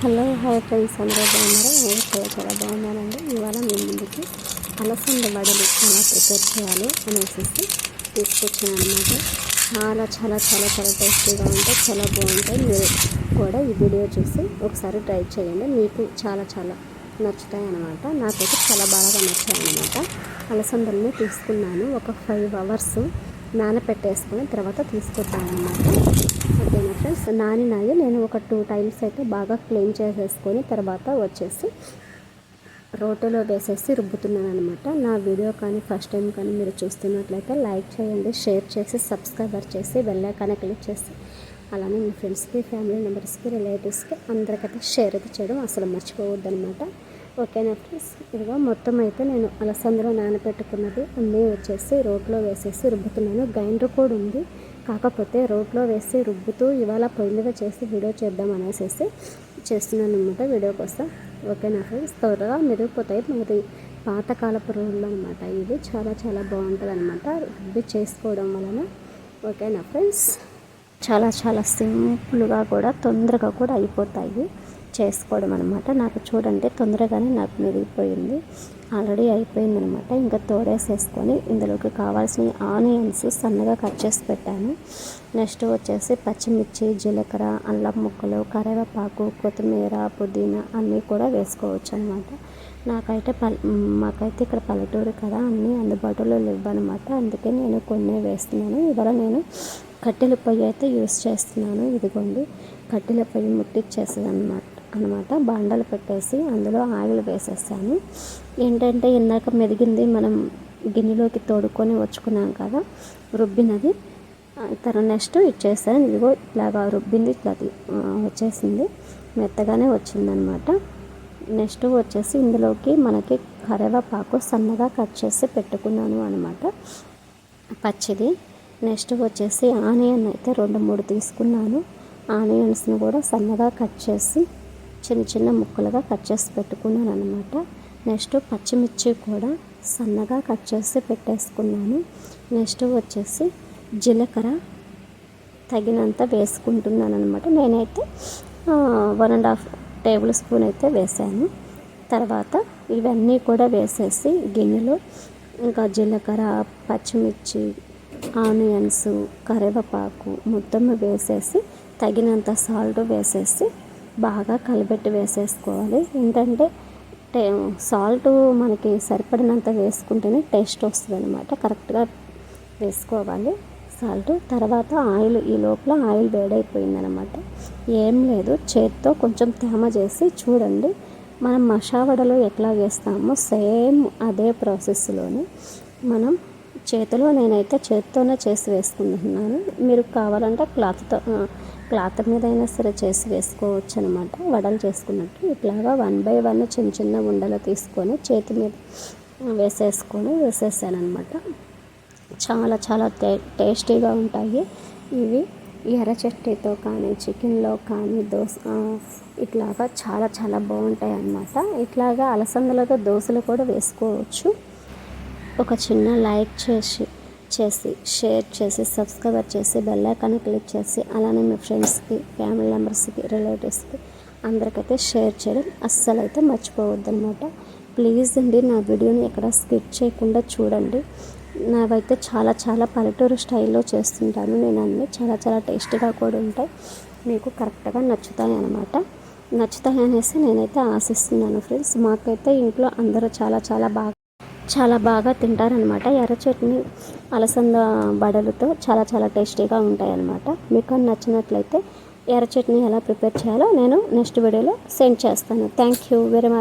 Hello hi friends అందరూ బాగున్నారా? నేను కూడా చాలా బాగున్నానండి. ఇవాళ మీ ముందుకి అలసంద వడలు ఎలా ప్రిపేర్ చేయాలో అనేసి తీసుకొచ్చాను అనమాట చాలా చాలా చాలా చాలా టేస్టీగా ఉంటాయి చాలా బాగుంటాయి. మీరు కూడా ఈ వీడియో చూసి ఒకసారి ట్రై చేయండి. మీకు చాలా చాలా నచ్చుతాయి అనమాట నాకైతే చాలా బాగా నచ్చాయి అనమాట అలసందల్ని తీసుకున్నాను. ఒక ఫైవ్ అవర్స్ నానపెట్టేసుకుని తర్వాత తీసుకొచ్చాను ఓకేనా ఫ్రెండ్స్? నానినాయి నేను ఒక టూ టైమ్స్ అయితే బాగా క్లీన్ చేసేసుకొని తర్వాత వచ్చేసి రోటీలో వేసేసి రుబ్బుతున్నాను అనమాట నా వీడియో కానీ ఫస్ట్ టైం కానీ మీరు చూస్తున్నట్లయితే లైక్ చేయండి షేర్ చేసి సబ్స్క్రైబర్ చేసి వెళ్ళాకనే క్లిక్ చేసి అలానే మీ ఫ్రెండ్స్కి ఫ్యామిలీ మెంబర్స్కి రిలేటివ్స్కి అందరికైతే షేర్ అయితే చేయడం అసలు మర్చిపోవద్దు అనమాట ఓకేనా ఫ్రెండ్స్? ఇదిగో మొత్తం అయితే నేను అలసందలో నానబెట్టుకున్నది అన్నీ వచ్చేసి రోట్లో వేసేసి రుబ్బుతున్నాను. గ్రైండర్ కూడా ఉంది. కాకపోతే రోట్లో వేసి రుబ్బుతూ ఇవాళ పొయ్యి మీద చేసి వీడియో చేద్దాం అనేసి చేస్తున్నాను అనమాట వీడియో కోసం. ఓకేనా ఫ్రెండ్స్? త్వరగా మెరిగిపోతాయి మరి. పాతకాలపు రోడ్లు అనమాట ఇవి. చాలా చాలా బాగుంటుంది అనమాట రుబ్బి చేసుకోవడం వలన. ఓకేనా ఫ్రెండ్స్? చాలా చాలా సింపుల్గా కూడా తొందరగా కూడా అయిపోతాయి. చేసుకోవడం అనమాట నాకు చూడండి తొందరగానే నాకు మెరిగిపోయింది ఆల్రెడీ అయిపోయింది అనమాట ఇంకా తోడేసేసుకొని ఇందులోకి కావాల్సిన ఆనియన్స్ సన్నగా కట్ చేసి పెట్టాను. నెక్స్ట్ వచ్చేసి పచ్చిమిర్చి జీలకర్ర అల్లం ముక్కలు కరివేపాకు కొత్తిమీర పుదీనా అన్నీ కూడా వేసుకోవచ్చు అనమాట నాకైతే పల్ మాకైతే ఇక్కడ పల్లెటూరు కదా అన్నీ అందుబాటులో లేవు అనమాట అందుకే నేను కొన్ని వేస్తున్నాను. ఇవాళ నేను కట్టెల పొయ్యి అయితే యూస్ చేస్తున్నాను. ఇదిగోండి. కట్టెల పొయ్యి ముట్టిచ్చేస్తుంది అనమాట అనమాట బండలు పెట్టేసి అందులో ఆయిల్ వేసేసాను. ఏంటంటే ఇందాక మెదిగింది మనం గిన్నెలోకి తోడుకొని వచ్చుకున్నాం కదా రుబ్బినది. తర్వాత నెక్స్ట్ ఇచ్చేసాను ఇదిగో ఇట్లాగా రుబ్బింది ఇట్లా వచ్చేసింది. మెత్తగానే వచ్చిందనమాట నెక్స్ట్ వచ్చేసి ఇందులోకి మనకి కరివేపాకు సన్నగా కట్ చేసి పెట్టుకున్నాను అనమాట పచ్చిది. నెక్స్ట్ వచ్చేసి ఆనియన్ అయితే రెండు మూడు తీసుకున్నాను. ఆనియన్స్ని కూడా సన్నగా కట్ చేసి చిన్న చిన్న ముక్కలుగా కట్ చేసి పెట్టుకున్నాను అనమాట నెక్స్ట్ పచ్చిమిర్చి కూడా సన్నగా కట్ చేసి పెట్టేసుకున్నాను. నెక్స్ట్ వచ్చేసి జీలకర్ర తగినంత వేసుకుంటున్నాను అనమాట నేనైతే one and half tablespoon అయితే వేసాను. తర్వాత ఇవన్నీ కూడా వేసేసి గిన్నెలో ఇంకా జీలకర్ర పచ్చిమిర్చి ఆనియన్స్ కరివేపాకు మొత్తం వేసేసి తగినంత సాల్ట్ వేసేసి బాగా కలిపెట్టి వేసేసుకోవాలి. ఏంటంటే టే సాల్ట్ మనకి సరిపడినంత వేసుకుంటేనే టేస్ట్ వస్తుంది అనమాట కరెక్ట్గా వేసుకోవాలి సాల్ట్. తర్వాత ఆయిల్ ఈ లోపల ఆయిల్ వేడైపోయిందనమాట ఏం లేదు చేత్తో కొంచెం తేమ చేసి చూడండి. మనం మషావడలో ఎట్లా వేస్తామో సేమ్ అదే ప్రాసెస్లోనే మనం చేతిలో నేనైతే చేత్తోనే చేసి వేసుకుంటున్నాను. మీరు కావాలంటే క్లాత్తో క్లాత్ మీద అయినా సరే చేసి వేసుకోవచ్చు అనమాట వడలు చేసుకున్నట్టు ఇట్లాగా వన్ బై వన్ చిన్న చిన్న ఉండలు తీసుకొని చేతి మీద వేసేసుకొని వేసేసాను అనమాట చాలా చాలా టే టేస్టీగా ఉంటాయి. ఇవి ఎర్ర చట్నీతో కానీ చికెన్లో కానీ దోశ ఇట్లాగా చాలా చాలా బాగుంటాయి అన్నమాట ఇట్లాగా అలసందలతో దోశలు కూడా వేసుకోవచ్చు. ఒక చిన్న లైక్ చేసి చేసి షేర్ చేసి సబ్స్క్రైబర్ చేసి బెల్ ఐకాన్ని క్లిక్ చేసి అలానే మీ ఫ్రెండ్స్కి ఫ్యామిలీ మెంబర్స్కి రిలేటివ్స్కి అందరికైతే షేర్ చేయడం అస్సలు అయితే మర్చిపోవద్దు అనమాట ప్లీజ్ అండి నా వీడియోని ఎక్కడ స్కిప్ చేయకుండా చూడండి. నావైతే చాలా చాలా పల్లెటూరు స్టైల్లో చేస్తుంటాను. నేను అన్నీ చాలా చాలా టేస్టీగా కూడా ఉంటాయి. మీకు కరెక్ట్గా నచ్చుతాయి అన్నమాట. నచ్చుతాయి అనేసి నేనైతే ఆశిస్తున్నాను ఫ్రెండ్స్ మాకైతే ఇంట్లో అందరూ చాలా చాలా బాగా చాలా బాగా తింటారనమాట ఎర్ర చట్నీ అలసంద బడలతో చాలా చాలా టేస్టీగా ఉంటాయి అన్నమాట మీకు నచ్చినట్లయితే ఎర్ర చట్నీ ఎలా ప్రిపేర్ చేయాలో నేను నెక్స్ట్ వీడియోలో సెండ్ చేస్తాను. Thank you very much